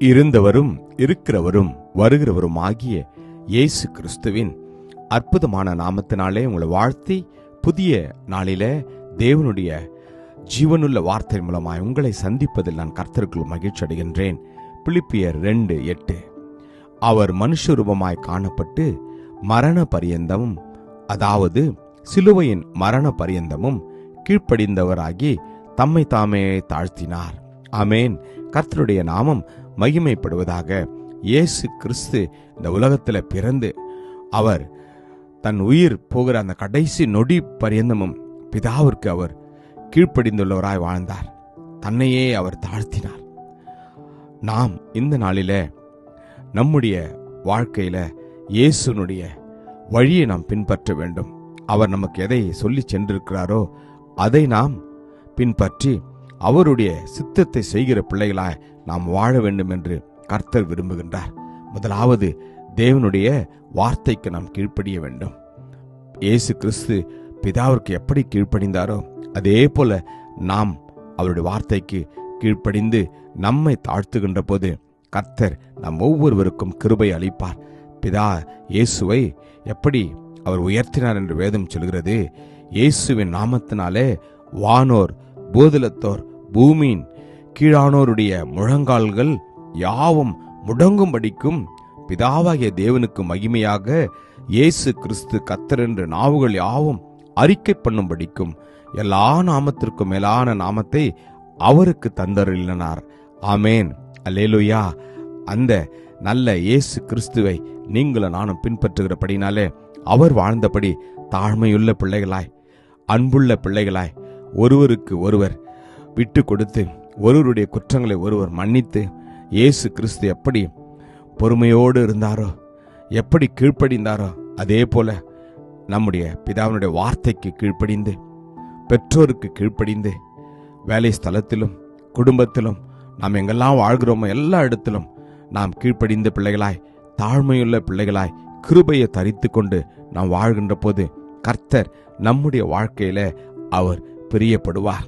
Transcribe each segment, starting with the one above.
இருந்தவரும் இருக்கிறவரும் வருகிறவரும் ஆகிய இயேசு கிறிஸ்துவின் அற்புதமான நாமத்தினாலே உங்களை வாழ்த்தி புதிய நாளில தேவனுடைய ஜீவனுள்ள வார்த்தை மூலமாய் உங்களை சந்திப்பதில் நான் கர்த்தருக்குள் மகிழ்ச்சி அடைகின்றேன். பிலிப்பியர் ரெண்டு எட்டு. அவர் மனுஷ ரூபமாய் காணப்பட்டு மரண பரியந்தமும் அதாவது சிலுவையின் மரண பரியந்தமும் கீழ்ப்படிந்தவராகி தம்மை தாமே தாழ்த்தினார். அமேன் கர்த்தருடைய நாமம் மகிமைப்படுவதாக இயேசு கிறிஸ்து இந்த உலகத்துல பிறந்து அவர் தன் உயிர் போகிற அந்த கடைசி நொடி பரியந்தமும் பிதாவிற்கு அவர் கீழ்ப்படிந்துள்ளவராய் வாழ்ந்தார். தன்னையே அவர் தாழ்த்தினார். நாம் இந்த நாளில நம்முடைய வாழ்க்கையில இயேசுனுடைய வழியை நாம் பின்பற்ற வேண்டும். அவர் நமக்கு எதை சொல்லி சென்றிருக்கிறாரோ அதை நாம் பின்பற்றி அவருடைய சித்தத்தை செய்கிற பிள்ளைகளாய் நாம் வாழ வேண்டும் என்று கர்த்தர் விரும்புகின்றார். முதலாவது தேவனுடைய வார்த்தைக்கு நாம் கீழ்ப்படிய வேண்டும். இயேசு கிறிஸ்து பிதாவிற்கு எப்படி கீழ்ப்படிந்தாரோ அதே போல நாம் அவருடைய வார்த்தைக்கு கீழ்ப்படிந்து நம்மை தாழ்த்துகின்ற போது கர்த்தர் நம் ஒவ்வொருவருக்கும் கிருபை அளிப்பார். பிதா இயேசுவை எப்படி அவர் உயர்த்தினார் என்று வேதம் சொல்கிறது இயேசுவின் நாமத்தினாலே வானோர் பூதலத்தோர் பூமியின் கீழானோருடைய முழங்கால்கள் யாவும் முடங்கும்படிக்கும் பிதாவாகிய தேவனுக்கு மகிமையாக இயேசு கிறிஸ்து கத்தர் என்று நாவுகள் யாவும் அறிக்கை பண்ணும்படிக்கும் எல்லா நாமத்திற்கும் மேலான நாமத்தை அவருக்கு தந்தருளினார். ஆமேன். அல்லேலுயா. அந்த நல்ல இயேசு கிறிஸ்துவை நீங்களும் நானும் பின்பற்றுகிறபடினாலே அவர் வாழ்ந்தபடி தாழ்மையுள்ள பிள்ளைகளாய் அன்புள்ள பிள்ளைகளாய் ஒருவருக்கு ஒருவர் விட்டு கொடுத்து ஒருவருடைய குற்றங்களை ஒருவர் மன்னித்து இயேசு கிறிஸ்து எப்படி பொறுமையோடு இருந்தாரோ எப்படி கீழ்ப்படிந்தாரோ அதே போல நம்முடைய பிதாவினுடைய வார்த்தைக்கு கீழ்ப்படிந்து பெற்றோருக்கு கீழ்ப்படிந்து வேலை ஸ்தலத்திலும் குடும்பத்திலும் நாம் எங்கெல்லாம் வாழ்கிறோமோ எல்லா இடத்திலும் நாம் கீழ்ப்படிந்த பிள்ளைகளாய் தாழ்மையுள்ள பிள்ளைகளாய் கிருபையை தரித்து கொண்டு நாம் வாழ்கின்ற போது கர்த்தர் நம்முடைய வாழ்க்கையில அவர் பிரியப்படுவார்.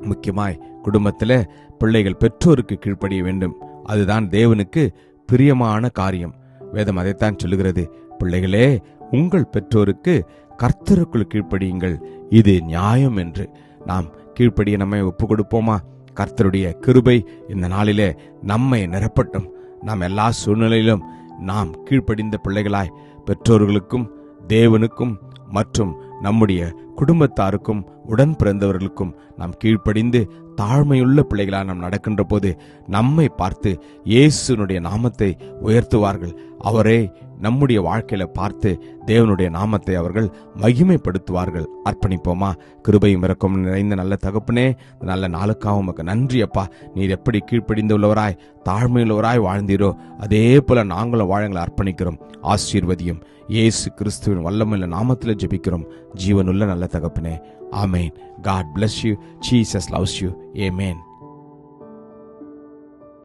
முக்கியமாய் குடும்பத்தில் பிள்ளைகள் பெற்றோருக்கு கீழ்ப்படிய வேண்டும். அதுதான் தேவனுக்கு பிரியமான காரியம். வேதம் அதைத்தான் சொல்லுகிறது. பிள்ளைகளே உங்கள் பெற்றோருக்கு கர்த்தருக்குள் கீழ்ப்படியுங்கள். இது நியாயம் என்று. நாம் கீழ்ப்படிய நம்மை ஒப்பு கொடுப்போமா கர்த்தருடைய கிருபை இந்த நாளிலே நம்மை நிரப்பட்டும். நாம் எல்லா சூழ்நிலையிலும் நாம் கீழ்ப்படிந்த பிள்ளைகளாய் பெற்றோர்களுக்கும் தேவனுக்கும் மற்றும் நம்முடைய குடும்பத்தாருக்கும் உடன் பிறந்தவர்களுக்கும் நாம் கீழ்ப்படிந்து தாழ்மையுள்ள பிள்ளைகளாக நாம் நடக்கின்ற போது நம்மை பார்த்து இயேசுனுடைய நாமத்தை உயர்த்துவார்கள். அவரே நம்முடைய வாழ்க்கையில பார்த்து தேவனுடைய நாமத்தை அவர்கள் மகிமைப்படுத்துவார்கள். அர்ப்பணிப்போமா? கிருபையும் இறக்கும் நிறைந்த நல்ல தகப்பனே நல்ல நாளுக்காக உமக்கு நன்றி அப்பா. நீர் எப்படி கீழ்ப்படிந்துள்ளவராய் தாழ்மையுள்ளவராய் வாழ்ந்தீரோ அதே போல நாங்களும் வாழங்களை அர்ப்பணிக்கிறோம். ஆசீர்வதியும். இயேசு கிறிஸ்துவின் வல்லமுள்ள நாமத்தில் ஜெபிக்கிறோம். ஜீவனுள்ள நல்ல தகப்பனே. ஆமேன். God bless you Jesus loves you amen